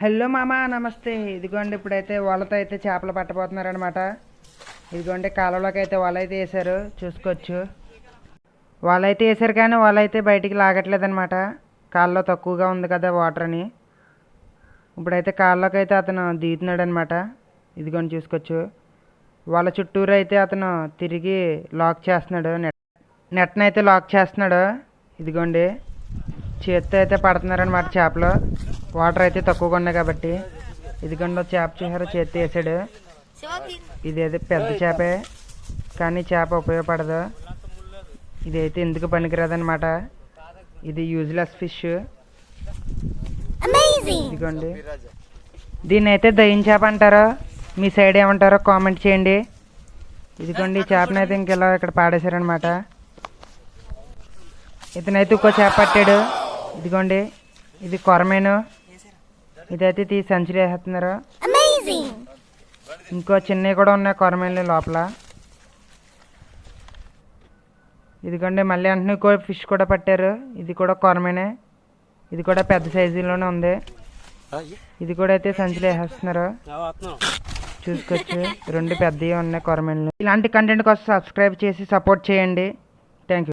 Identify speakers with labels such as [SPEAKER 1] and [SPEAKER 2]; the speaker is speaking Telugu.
[SPEAKER 1] హలో మామ నమస్తే. ఇదిగోండి ఇప్పుడైతే వాళ్ళతో అయితే చేపలు పట్టబోతున్నారనమాట ఇదిగోండి కాలంలోకి అయితే వల అయితే వేసారు చూసుకోవచ్చు. వాళ్ళైతే వేసారు కానీ వాళ్ళైతే బయటికి లాగట్లేదనమాట కాళ్ళలో తక్కువగా ఉంది కదా వాటర్ అని. ఇప్పుడైతే కాల్లోకి అయితే అతను దిగుతున్నాడు అనమాట ఇదిగోండి చూసుకోవచ్చు. వాళ్ళ చుట్టూరు అయితే అతను తిరిగి లాక్ చేస్తున్నాడు. నెట్ నెట్ని అయితే లాక్ చేస్తున్నాడు. ఇదిగోండి. చేత్తో అయితే పడుతున్నారనమాట చేపలు. వాటర్ అయితే తక్కువగా ఉన్నాయి కాబట్టి ఇదిగోండి చేప చూసారా చేత్తో వేసాడు. ఇదేదో పెద్ద చేపే కానీ చేప ఉపయోగపడదు. ఇదైతే ఎందుకు పనికిరాదనమాట ఇది యూజ్లెస్ ఫిష్ ఇదిగోండి. దీన్ని అయితే దయ్యం చేప అంటారో. మీ సైడ్ ఏమంటారో కామెంట్ చేయండి. ఇదిగోండి ఈ చేపనైతే అయితే ఇంకెలా ఇక్కడ పాడేశారనమాట ఇతనైతే ఇంకో చేప పట్టాడు. ఇదిగోండి ఇది కొరమేను. ఇదైతే తీసి సంచులు వేసేస్తున్నారు ఇంకో చిన్నవి కూడా ఉన్నాయి కొరమేన్లు లోపల. ఇదిగోండి మళ్ళీ అంటే ఇంకో ఫిష్ కూడా పట్టారు. ఇది కూడా కొరమేనే. ఇది కూడా పెద్ద సైజులోనే ఉంది. ఇది కూడా అయితే సంచులు వేసేస్తున్నారు చూసుకోవచ్చు. రెండు పెద్దవి ఉన్నాయి కొరమేన్లు. ఇలాంటి కంటెంట్ కోసం సబ్స్క్రైబ్ చేసి సపోర్ట్ చేయండి. Thank you